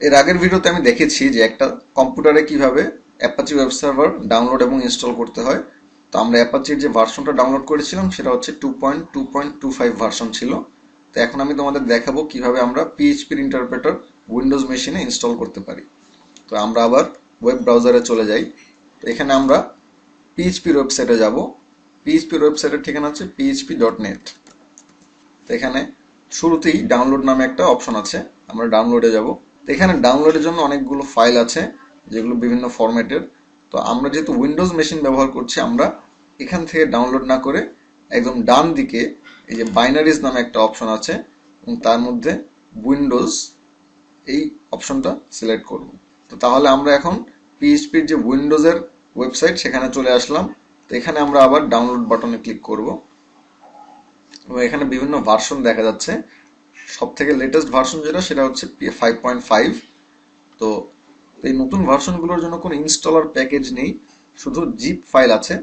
এর আগের ভিডিওতে আমি দেখেছি যে একটা কম্পিউটারে কীভাবে অ্যাপাচি ওয়েব সার্ভার ডাউনলোড এবং ইনস্টল করতে হয়। তো আমরা অ্যাপাচির যে ভার্সনটা ডাউনলোড করেছিলাম, সেটা হচ্ছে two point two point two five version ছিল। তো এখন আমি তোমাদের দেখাবো কীভাবে আমরা পিএইচপির ইন্টারপ্রেটার উইন্ডোজ মেশিনে ইনস্টল করতে পারি। তো আমরা আবার ওয়েব ব্রাউজারে চলে যাই। তো এখানে আমরা পিএইচপির ওয়েবসাইটে যাব। পিএইচপির ওয়েবসাইটের ঠিকানা হচ্ছে পিএইচপি ডট নেট তো এখানে শুরুতেই ডাউনলোড নামে একটা অপশন আছে। আমরা ডাউনলোডে যাব। তো এখানে ডাউনলোডের জন্য অনেকগুলো ফাইল আছে, যেগুলো বিভিন্ন ফরম্যাটের তো আমরা যেহেতু উইন্ডোজ মেশিন ব্যবহার করছি, আমরা এখান থেকে ডাউনলোড না করে একদম ডান দিকে এই যে বাইনারিজ নামে একটা অপশন আছে, এবং তার মধ্যে উইন্ডোজ এই অপশনটা সিলেক্ট করব। তো তাহলে আমরা এখন পিএইচপির যে উইন্ডোজের ওয়েবসাইট সেখানে চলে আসলাম। তো এখানে আমরা আবার ডাউনলোড বাটনে ক্লিক করব। এবং এখানে বিভিন্ন ভার্সন দেখা যাচ্ছে। সব থেকে লেটেস্ট ভার্সন যেটা, সেটা হচ্ছে ফাইভ পয়েন্ট ফাইভ তো এই নতুন ভার্সনগুলোর জন্য কোনো ইনস্টলার প্যাকেজ নেই, শুধু জিপ ফাইল আছে।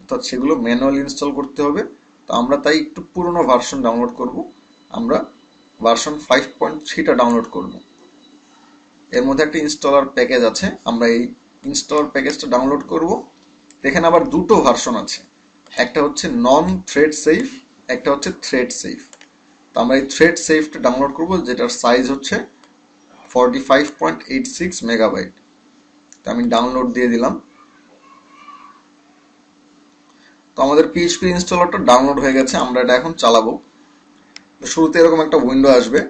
অর্থাৎ সেগুলো ম্যানুয়াল ইনস্টল করতে হবে। তো আমরা তাই একটু পুরনো ভার্সন ডাউনলোড করব। আমরা ভার্সন ফাইভ পয়েন্ট থ্রিটা ডাউনলোড করব। এর মধ্যে একটা ইনস্টলার প্যাকেজ আছে। আমরা এই ইনস্টলার প্যাকেজটা ডাউনলোড করব। এখানে আবার দুটো ভার্সন আছে। একটা হচ্ছে নন থ্রেড সেফ একটা হচ্ছে থ্রেড সেফ তো আমরা এই থ্রেড সেফটা ডাউনলোড করব, যেটার সাইজ হচ্ছে forty five point eight six megabyte তো আমি ডাউনলোড দিয়ে দিলাম। তো আমাদের পিএইচপি ইনস্টলারটা ডাউনলোড হয়ে গেছে, আমরা এটা এখন চালাবো। তো শুরুতে এরকম একটা উইন্ডো আসবে।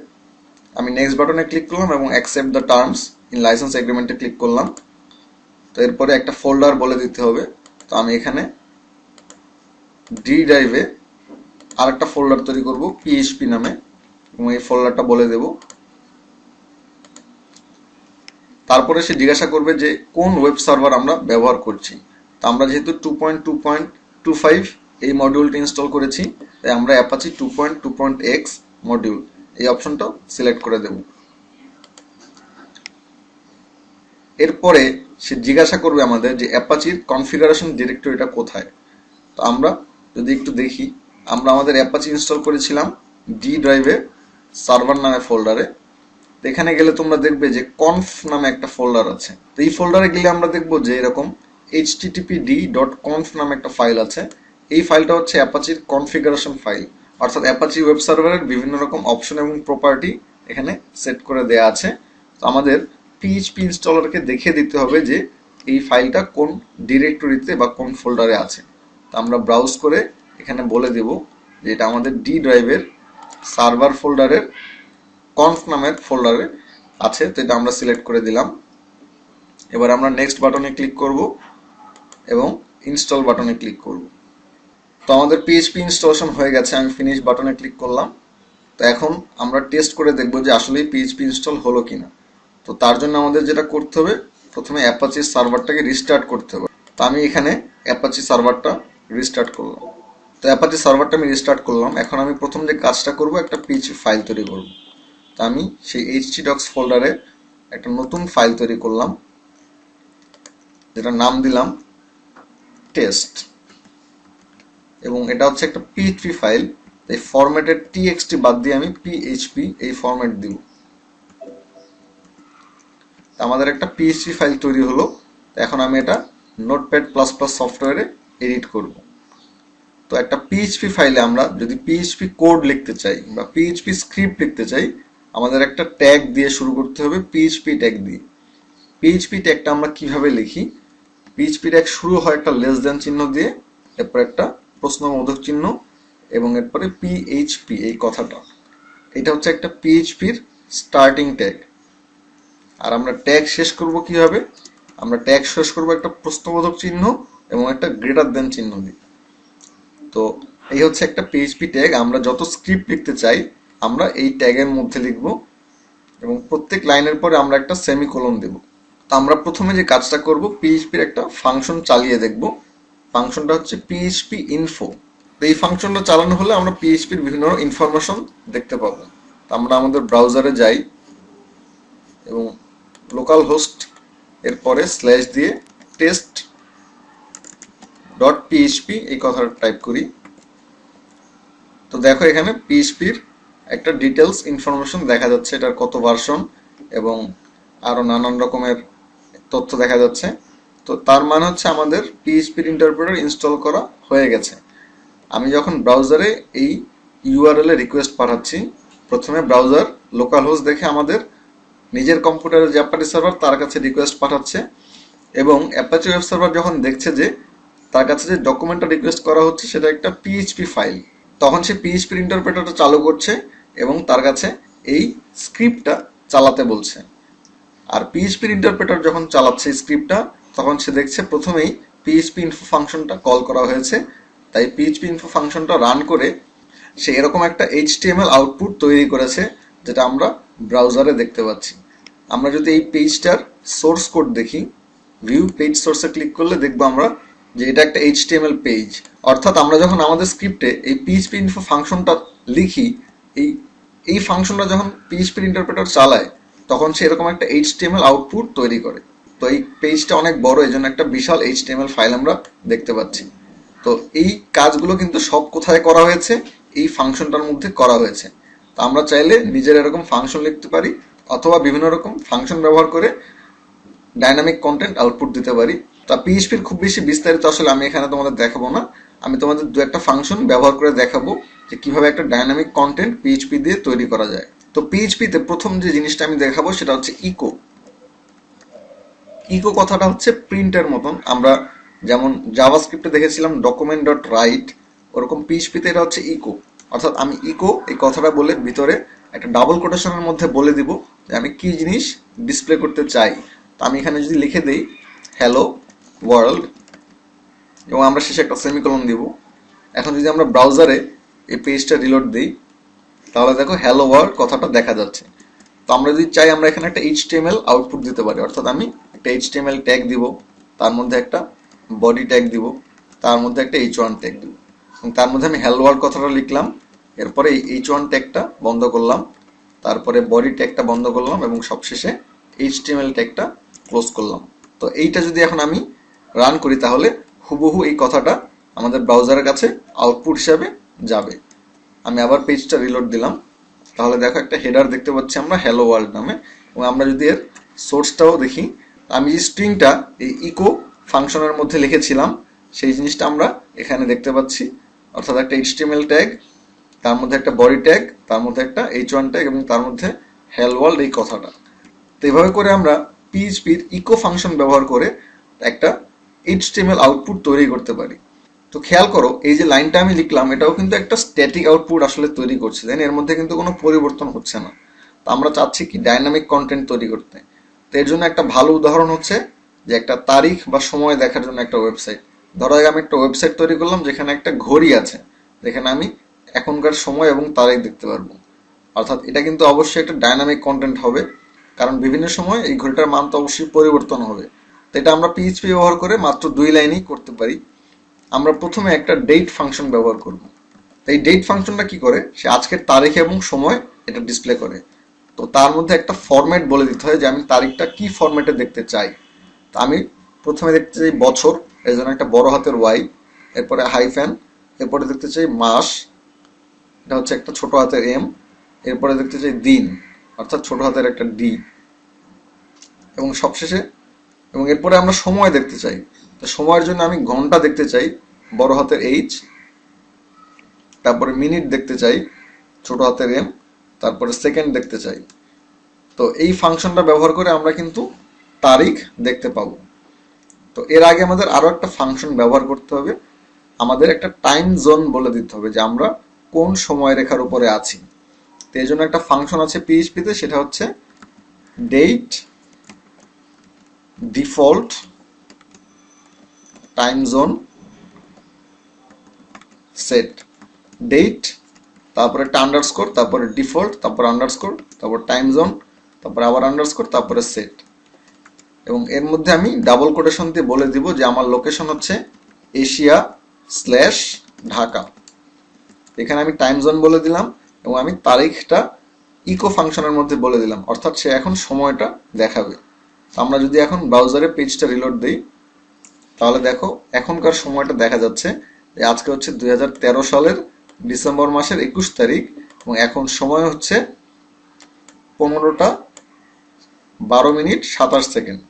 আমি নেক্সট বাটনে ক্লিক করলাম এবং accept the terms in licence এগ্রিমেন্টে click করলাম। তো এরপরে একটা ফোল্ডার বলে দিতে হবে। তো আমি এখানে ডি ড্রাইভে আরেকটা ফোল্ডার তৈরি করব পিএইচপি নামে, এবং এই ফোল্ডারটা বলে দেব। তারপরে সে জিজ্ঞাসা করবে যে, কোন ওয়েব সার্ভার আমরা ব্যবহার করছি? তো আমরা যেহেতু two point two point two five এই মডিউলটি ইনস্টল করেছি, তাই আমরা Apache two point two point X module এই অপশনটাও সিলেক্ট করে দেব। এরপরে সে জিজ্ঞাসা করবে আমাদের যে অ্যাপাচির কনফিগারেশন ডিরেক্টরিটা কোথায়? তো আমরা যদি একটু দেখি আমরা আমাদের অ্যাপাচি ইনস্টল করেছিলাম ডি ড্রাইভে সার্ভার নামে ফোল্ডারে এখানে গেলে তোমরা দেখবে যে কনফ নামে একটা ফোল্ডার আছে। তো এই ফোল্ডারে গেলে আমরা দেখব যে এরকম httpd ডট কনফ নামে একটা ফাইল আছে। এই ফাইলটা হচ্ছে অ্যাপাচির কনফিগারেশন ফাইল অর্থাৎ অ্যাপাচি ওয়েব সার্ভারের বিভিন্ন রকম অপশন এবং প্রপার্টি এখানে সেট করে দেয়া আছে। তো আমাদের পিএইচপি ইনস্টলারকে দেখে দিতে হবে যে এই ফাইলটা কোন ডিরেক্টরিতে বা কোন ফোল্ডারে আছে। তো আমরা ব্রাউজ করে এখানে বলে দেব যে এটা আমাদের ডি ড্রাইভের সার্ভার ফোল্ডারের কনফ নামের ফোল্ডারে আছে, তো এটা আমরা সিলেক্ট করে দিলাম। এবার আমরা নেক্সট বাটনে ক্লিক করব এবং ইনস্টল বাটনে ক্লিক করব। তো আমাদের পিএইচপি ইনস্টলেশন হয়ে গেছে, আমি ফিনিশ বাটনে ক্লিক করলাম। তো এখন আমরা টেস্ট করে দেখব যে আসলেই পিএইচপি ইনস্টল হলো কিনা। তো তার জন্য আমাদের যেটা করতে হবে, প্রথমে অ্যাপাচি সার্ভারটাকে রিস্টার্ট করতে হবে। তো আমি এখানে অ্যাপাচি সার্ভারটা রিস্টার্ট করলাম। তো অ্যাপাচি সার্ভারটা আমি রিস্টার্ট করলাম, এখন আমি প্রথম যে কাজটা করব, একটা পিএইচপি ফাইল তৈরি করব। তো আমি সেই এইচটি ডক্স ফোল্ডারে একটা নতুন ফাইল তৈরি করলাম যেটা নাম দিলাম টেস্ট এবং এটা হচ্ছে একটা পিএইচপি ফাইল এই ফরম্যাটের টিএক্সটি বাদ দিয়ে আমি পিএইচপি এই ফরম্যাট দিব। আমাদের একটা পিএইচপি ফাইল তৈরি হলো এখন আমি এটা নোটপ্যাড প্লাস প্লাস সফটওয়্যারে এডিট করব। তো একটা পিএইচপি ফাইলে আমরা যদি পিএইচপি কোড লিখতে চাই বা পিএইচপি স্ক্রিপ্ট লিখতে চাই, আমাদের একটা ট্যাগ দিয়ে শুরু করতে হবে পিএইচপি ট্যাগ দিয়ে। পিএইচপি ট্যাগটা আমরা কীভাবে লিখি? পিএইচপি ট্যাগ শুরু হয় একটা লেস দেন চিহ্ন দিয়ে, এরপর একটা প্রশ্নবোধক চিহ্ন এবং এরপরে পিএইচপি এই কথাটা। এটা হচ্ছে একটা পিএইচপির স্টার্টিং ট্যাগ আর আমরা ট্যাগ শেষ করব কীভাবে? আমরা ট্যাগ শেষ করব একটা প্রশ্নবোধক চিহ্ন এবং একটা গ্রেটার দেন চিহ্ন দিয়ে। তো এই হচ্ছে একটা পিএইচপি ট্যাগ আমরা যত স্ক্রিপ্ট লিখতে চাই, আমরা এই ট্যাগের মধ্যে লিখব এবং প্রত্যেক লাইনের পরে আমরা একটা সেমিকোলন দেব। তো আমরা প্রথমে যে কাজটা করব পিএইচপির একটা ফাংশন চালিয়ে দেখব। ফাংশনটা হচ্ছে পিএইচপি ইনফো তো এই ফাংশনটা চালানো হলে আমরা পিএইচপির বিভিন্ন ইনফরমেশন দেখতে পাবো। তো আমরা আমাদের ব্রাউজারে যাই এবং লোকাল হোস্ট এরপরে স্ল্যাশ দিয়ে টেস্ট ডট পিএইচপি এই কথাটা টাইপ করি। তো দেখো এখানে পিএইচপির একটা ডিটেলস ইনফরমেশন দেখা যাচ্ছে, এটার কত ভার্সন এবং আরও নানান রকমের তথ্য দেখা যাচ্ছে। তো তার মানে হচ্ছে আমাদের পিএইচপির ইন্টারপ্রেটার ইনস্টল করা হয়ে গেছে। আমি যখন ব্রাউজারে এই ইউআরএল এ রিকোয়েস্ট পাঠাচ্ছি, প্রথমে ব্রাউজার লোকাল হোস্ট দেখে আমাদের নিজের কম্পিউটারের যে অ্যাপাচি সার্ভার তার কাছে রিকোয়েস্ট পাঠাচ্ছে এবং অ্যাপাচি ওয়েব সার্ভার যখন দেখছে যে তার কাছে যে ডকুমেন্টটা রিকোয়েস্ট করা হচ্ছে সেটা একটা পিএইচপি ফাইল তখন সে পিএইচপির ইন্টারপ্রেটারটা চালু করছে এবং তার কাছে এই স্ক্রিপ্টটা চালাতে বলছে। আর পিএইচপির ইন্টারপ্রেটার যখন চালাচ্ছে স্ক্রিপ্টটা তখন সে দেখছে প্রথমেই পিএইচপি ইনফো ফাংশনটা কল করা হয়েছে। তাই পিএইচপি ইনফো ফাংশনটা রান করে সে এরকম একটা এইচটিএমএল আউটপুট তৈরি করেছে, যেটা আমরা ব্রাউজারে দেখতে পাচ্ছি। আমরা যদি এই পেজটার সোর্স কোড দেখি ভিউ পেজ সোর্সে ক্লিক করলে দেখব আমরা যে এটা একটা এইচটিএমএল পেজ অর্থাৎ আমরা যখন আমাদের স্ক্রিপ্টে এই পিএইচপি ইনফো ফাংশনটা লিখি, এই এই ফাংশনটা যখন পিএইচপি ইন্টারপ্রেটার চালায়, তখন সে এরকম একটা এইচটিএমএল আউটপুট তৈরি করে। তো এই পেজটা অনেক বড়, এই জন্য একটা বিশাল এইচটিএমএল ফাইল আমরা দেখতে পাচ্ছি। তো এই কাজগুলো কিন্তু সব কোথায় করা হয়েছে? এই ফাংশনটার মধ্যে করা হয়েছে। তো আমরা চাইলে নিজের এরকম ফাংশন লিখতে পারি, অথবা বিভিন্ন রকম ফাংশন ব্যবহার করে ডাইনামিক কন্টেন্ট আউটপুট দিতে পারি। তা পিএইচপির খুব বেশি বিস্তারিত আসলে আমি এখানে তোমাদের দেখাবো না। আমি তোমাদের দু একটা ফাংশন ব্যবহার করে দেখাবো যে কীভাবে একটা ডাইনামিক কন্টেন্ট পিএইচপি দিয়ে তৈরি করা যায়। তো পিএইচপিতে প্রথম যে জিনিসটা আমি দেখাবো সেটা হচ্ছে ইকো ইকো কথাটা হচ্ছে প্রিন্টের মতন। আমরা যেমন জাভাস্ক্রিপ্টে দেখেছিলাম ডকুমেন্ট ডট রাইট ওরকম পিএইচপিতে এটা হচ্ছে ইকো অর্থাৎ আমি ইকো এই কথাটা বলে ভিতরে একটা ডাবল কোটেশনের মধ্যে বলে দিব যে আমি কি জিনিস ডিসপ্লে করতে চাই। তো আমি এখানে যদি লিখে দেই হ্যালো ওয়ার্ল্ড এবং আমরা শেষে একটা সেমিকলন দিব। এখন যদি আমরা ব্রাউজারে এই পেজটা রিলোড দিই, তাহলে দেখো হ্যালো ওয়ার্ল্ড কথাটা দেখা যাচ্ছে। তো আমরা যদি চাই আমরা এখানে একটা এইচটিএমএল আউটপুট দিতে পারি, অর্থাৎ আমি একটা এইচটিএমএল ট্যাগ দিব, তার মধ্যে একটা বডি ট্যাগ দিব, তার মধ্যে একটা এইচ ওয়ান ট্যাগ দিব। এবং তার মধ্যে আমি হ্যালো ওয়ার্ল্ড কথাটা লিখলাম, এরপরে এই এইচ ওয়ান ট্যাগটা বন্ধ করলাম, তারপরে বডি ট্যাগটা বন্ধ করলাম, এবং সবশেষে এইচটিএমএল ট্যাগটা ক্লোজ করলাম। তো এইটা যদি এখন আমি রান করি তাহলে হুবহু এই কথাটা আমাদের ব্রাউজারের কাছে আউটপুট হিসাবে যাবে। আমি আবার পেজটা রিলোড দিলাম। তাহলে দেখো একটা হেডার দেখতে পাচ্ছি আমরা হ্যালো ওয়ার্ল্ড নামে। এবং আমরা যদি এর সোর্সটাও দেখি, আমি যে স্ট্রিংটা এই ইকো ফাংশনের মধ্যে লিখেছিলাম, সেই জিনিসটা আমরা এখানে দেখতে পাচ্ছি। অর্থাৎ একটা এইচটিএমএল ট্যাগ তার মধ্যে একটা বডি ট্যাগ তার মধ্যে একটা এইচ ওয়ান ট্যাগ এবং তার মধ্যে হেল ওয়ার্ল্ড এই কথাটা। তো এইভাবে করে আমরা পিএইচপির ইকো ফাংশন ব্যবহার করে একটা এইচটিএমএল আউটপুট তৈরি করতে পারি। তো খেয়াল করো, এই যে লাইনটা আমি লিখলাম, এটাও কিন্তু একটা স্ট্যাটিক আউটপুট আসলে তৈরি করছে। দেন এর মধ্যে কিন্তু কোনো পরিবর্তন হচ্ছে না। তো আমরা চাচ্ছি কি ডাইনামিক কন্টেন্ট তৈরি করতে। তো এর জন্য একটা ভালো উদাহরণ হচ্ছে যে একটা তারিখ বা সময় দেখার জন্য একটা ওয়েবসাইট ধরো আমি একটা ওয়েবসাইট তৈরি করলাম যেখানে একটা ঘড়ি আছে, যেখানে আমি এখনকার সময় এবং তারিখ দেখতে পারব। অর্থাৎ এটা কিন্তু অবশ্যই একটা ডাইনামিক কন্টেন্ট হবে। কারণ বিভিন্ন সময় এই ঘড়িটার মান তো অবশ্যই পরিবর্তন হবে। এটা আমরা পিএইচপি ব্যবহার করে মাত্র দুই লাইনেই করতে পারি। আমরা প্রথমে একটা ডেট ফাংশন ব্যবহার করব। এই ডেট ফাংশনটা কি করে? সে আজকের তারিখ এবং সময় এটা ডিসপ্লে করে। তো তার মধ্যে একটা ফরম্যাট বলে দিতে হয় যে আমি তারিখটা কি ফরম্যাটে দেখতে চাই। তো আমি প্রথমে দেখতে চাই বছর এই জন্য একটা বড় হাতের ওয়াই এরপরে হাইফ্যান এরপরে দেখতে চাই মাস, এটা হচ্ছে একটা ছোট হাতের এম এরপরে দেখতে চাই দিন, অর্থাৎ ছোট হাতের একটা ডি এবং সবশেষে এবং এরপরে আমরা সময় দেখতে চাই। তো সময়ের জন্য আমি ঘণ্টা দেখতে চাই, বড় হাতের এইচ তারপরে মিনিট দেখতে চাই, ছোট হাতের এম তারপরে সেকেন্ড দেখতে চাই। তো এই ফাংশনটা ব্যবহার করে আমরা কিন্তু তারিখ দেখতে পাবো। তো এর আগে আমাদের আরও একটা ফাংশন ব্যবহার করতে হবে। আমাদের একটা টাইম জোন বলে দিতে হবে যে আমরা কোন সময় রেখার উপরে আছি। তো এই জন্য একটা ফাংশন আছে পিএইচপিতে সেটা হচ্ছে date default, time zone, set, date, তারপরে একটা আন্ডারস্কোর, তারপরে ডিফল্ট, তারপর আন্ডারস্কোর, তারপর টাইম জোন, তারপরে আবার আন্ডারস্কোর, তারপরে সেট। এবং এর মধ্যে আমি ডাবল কোটেশন দিয়ে বলে দিব যে আমার লোকেশন হচ্ছে এশিয়া স্ল্যাশ ঢাকা। এখানে আমি টাইম জোন বলে দিলাম এবং আমি তারিখটা ইকো ফাংশনের মধ্যে বলে দিলাম। অর্থাৎ সে এখন সময়টা দেখাবে। আমরা যদি এখন ব্রাউজারে পেজটা রিলোড দিই, তাহলে দেখো এখনকার সময়টা দেখা যাচ্ছে আজকে হচ্ছে দু হাজার তেরো সালের ডিসেম্বর মাসের একুশ তারিখ এবং এখন সময় হচ্ছে পনেরোটা বারো মিনিট সাতাশ সেকেন্ড।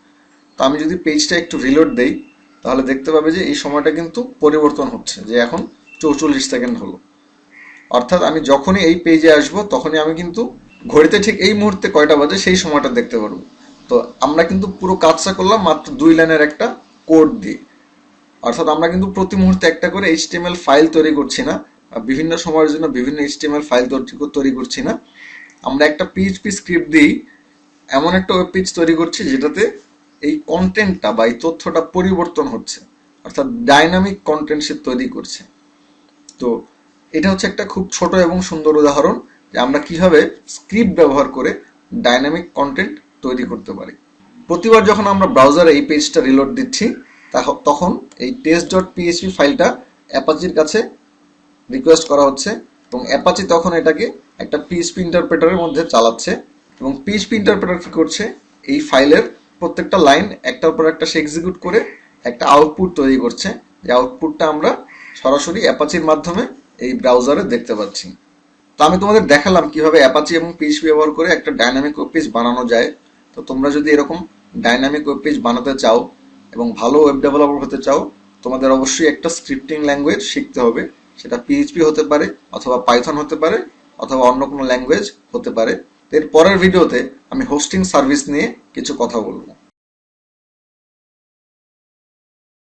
তো আমি যদি পেজটা একটু রিলোড দেই, তাহলে দেখতে পাবে যে এই সময়টা কিন্তু পরিবর্তন হচ্ছে, যে এখন চৌচল্লিশ সেকেন্ড হলো। অর্থাৎ আমি যখনই এই পেজে আসব, তখনই আমি কিন্তু ঘড়িতে ঠিক এই মুহূর্তে কয়টা বাজে সেই সময়টা দেখতে পারব। তো আমরা কিন্তু পুরো কাজটা করলাম মাত্র দুই লাইনের একটা কোড দিয়ে। অর্থাৎ আমরা কিন্তু প্রতি মুহূর্তে একটা করে এইচটিএমএল ফাইল তৈরি করছি না বিভিন্ন সময়ের জন্য বিভিন্ন এইচটিএমএল ফাইল তৈরি করছি না। আমরা একটা পিএইচপি স্ক্রিপ্ট দিয়েই এমন একটা ওয়েব পেজ তৈরি করছি যেটাতে এই কন্টেন্টটা বা এই তথ্যটা পরিবর্তন হচ্ছে, অর্থাৎ ডাইনামিক কন্টেন্ট সে তৈরি করছে। তো এটা হচ্ছে একটা খুব ছোট এবং সুন্দর উদাহরণ যে আমরা কীভাবে স্ক্রিপ্ট ব্যবহার করে ডাইনামিক কন্টেন্ট তৈরি করতে পারি। প্রতিবার যখন আমরা ব্রাউজারে এই পেজটা রিলোড দিচ্ছি তখন এই টেস্ট ডট পিএইচপি ফাইলটা অ্যাপাচির কাছে রিকোয়েস্ট করা হচ্ছে এবং অ্যাপাচি তখন এটাকে একটা পিএইচপি ইন্টারপ্রেটারের মধ্যে চালাচ্ছে এবং পিএইচপি ইন্টারপ্রেটার কি করছে? এই ফাইলের প্রত্যেকটা লাইন একটার পর একটা সে এক্সিকিউট করে একটা আউটপুট তৈরি করছে। যে আউটপুটটা আমরা সরাসরি অ্যাপাচির মাধ্যমে এই ব্রাউজারে দেখতে পাচ্ছি। তো আমি তোমাদের দেখালাম কীভাবে অ্যাপাচি এবং পিএইচপি ব্যবহার করে একটা ডাইনামিক পেজ বানানো যায়। তো তোমরা যদি এরকম ডাইনামিক ওয়েব পেজ বানাতে চাও এবং ভালো ওয়েব ডেভেলপার হতে চাও, তোমাদের অবশ্যই একটা স্ক্রিপ্টিং ল্যাঙ্গুয়েজ শিখতে হবে। সেটা পিএইচপি হতে পারে অথবা পাইথন হতে পারে অথবা অন্য কোনো ল্যাঙ্গুয়েজ হতে পারে। এর পরের ভিডিওতে আমি হোস্টিং সার্ভিস নিয়ে কিছু কথা বলব।